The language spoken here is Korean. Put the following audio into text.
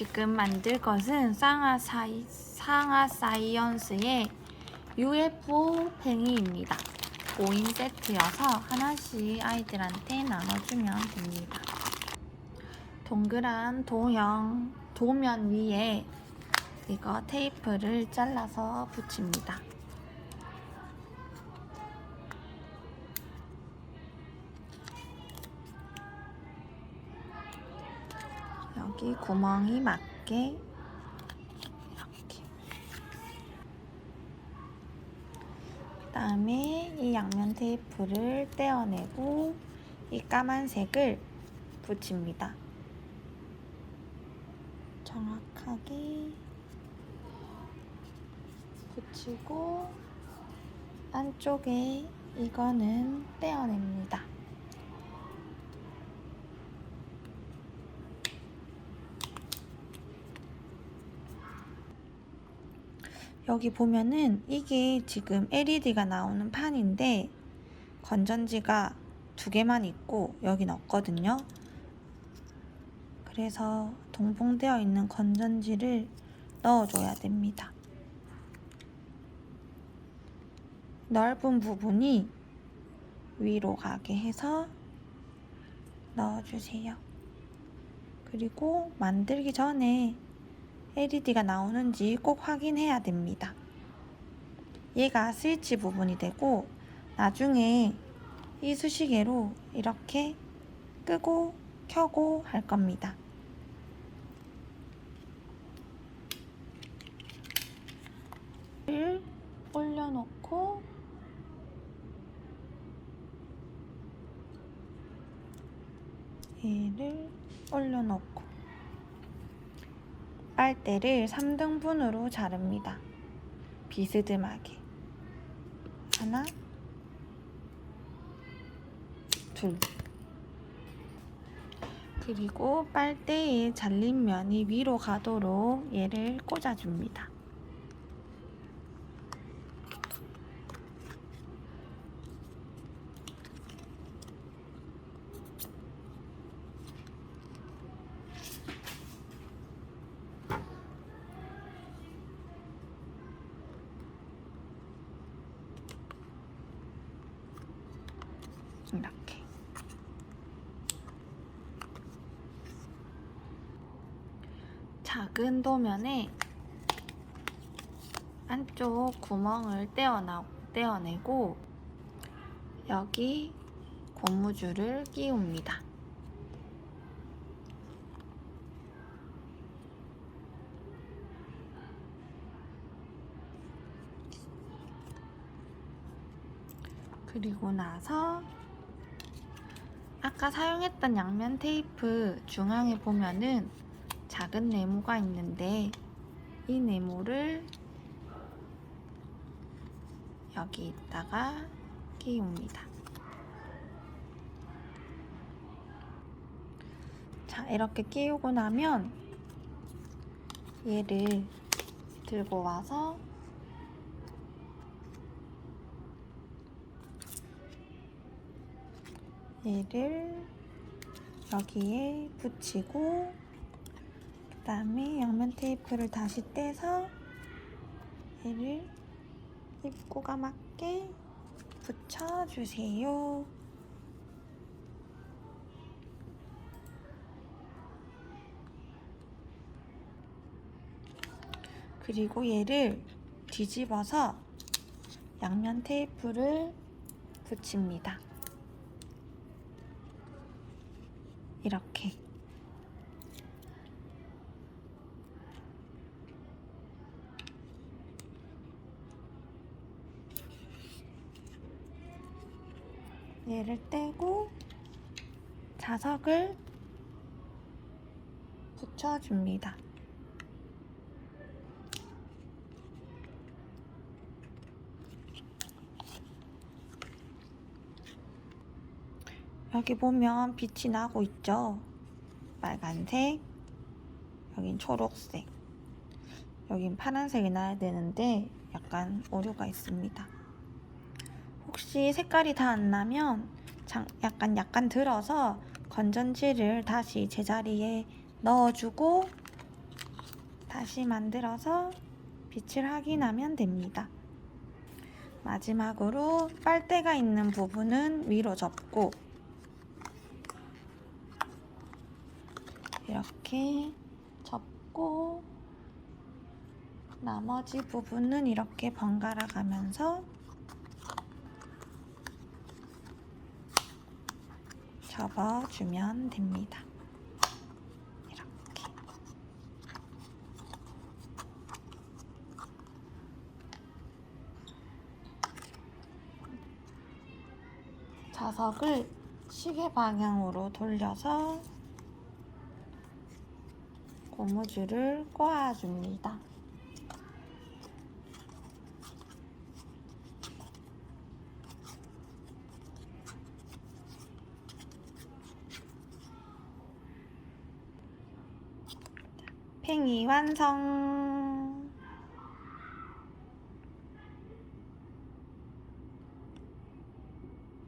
지금 만들 것은 상하 사이, 상하 사이언스의 UFO 팽이입니다. 5인 세트여서 하나씩 아이들한테 나눠주면 됩니다. 동그란 도형, 도면 위에 이거 테이프를 잘라서 붙입니다. 여기 구멍이 맞게 이렇게 그 다음에 이 양면 테이프를 떼어내고 이 까만색을 붙입니다. 정확하게 붙이고 안쪽에 이거는 떼어냅니다. 여기 보면은 이게 지금 LED가 나오는 판인데 건전지가 두 개만 있고 여긴 없거든요. 그래서 동봉되어 있는 건전지를 넣어줘야 됩니다. 넓은 부분이 위로 가게 해서 넣어주세요. 그리고 만들기 전에 LED가 나오는지 꼭 확인해야 됩니다. 얘가 스위치 부분이 되고 나중에 이 수시개로 이렇게 끄고 켜고 할 겁니다. 를 올려놓고 얘를 올려놓고 빨대를 3등분으로 자릅니다. 비스듬하게. 하나, 둘. 그리고 빨대에 잘린 면이 위로 가도록 얘를 꽂아줍니다. 이렇게. 작은 도면에 안쪽 구멍을 떼어나, 떼어내고 여기 고무줄을 끼웁니다. 그리고 나서 아까 사용했던 양면 테이프 중앙에 보면은 작은 네모가 있는데 이 네모를 여기 있다가 끼웁니다. 자, 이렇게 끼우고 나면 얘를 들고 와서 얘를 여기에 붙이고 그 다음에 양면 테이프를 다시 떼서 얘를 입구가 맞게 붙여주세요. 그리고 얘를 뒤집어서 양면 테이프를 붙입니다. 이렇게 얘를 떼고 자석을 붙여줍니다. 여기 보면 빛이 나고 있죠? 빨간색, 여긴 초록색, 여긴 파란색이 나야 되는데 약간 오류가 있습니다. 혹시 색깔이 다 안 나면 장- 약간 약간 들어서 건전지를 다시 제자리에 넣어주고 다시 만들어서 빛을 확인하면 됩니다. 마지막으로 빨대가 있는 부분은 위로 접고 이렇게 접고 나머지 부분은 이렇게 번갈아 가면서 접어주면 됩니다. 이렇게. 자석을 시계 방향으로 돌려서 고무줄을 꼬아줍니다. 팽이 완성!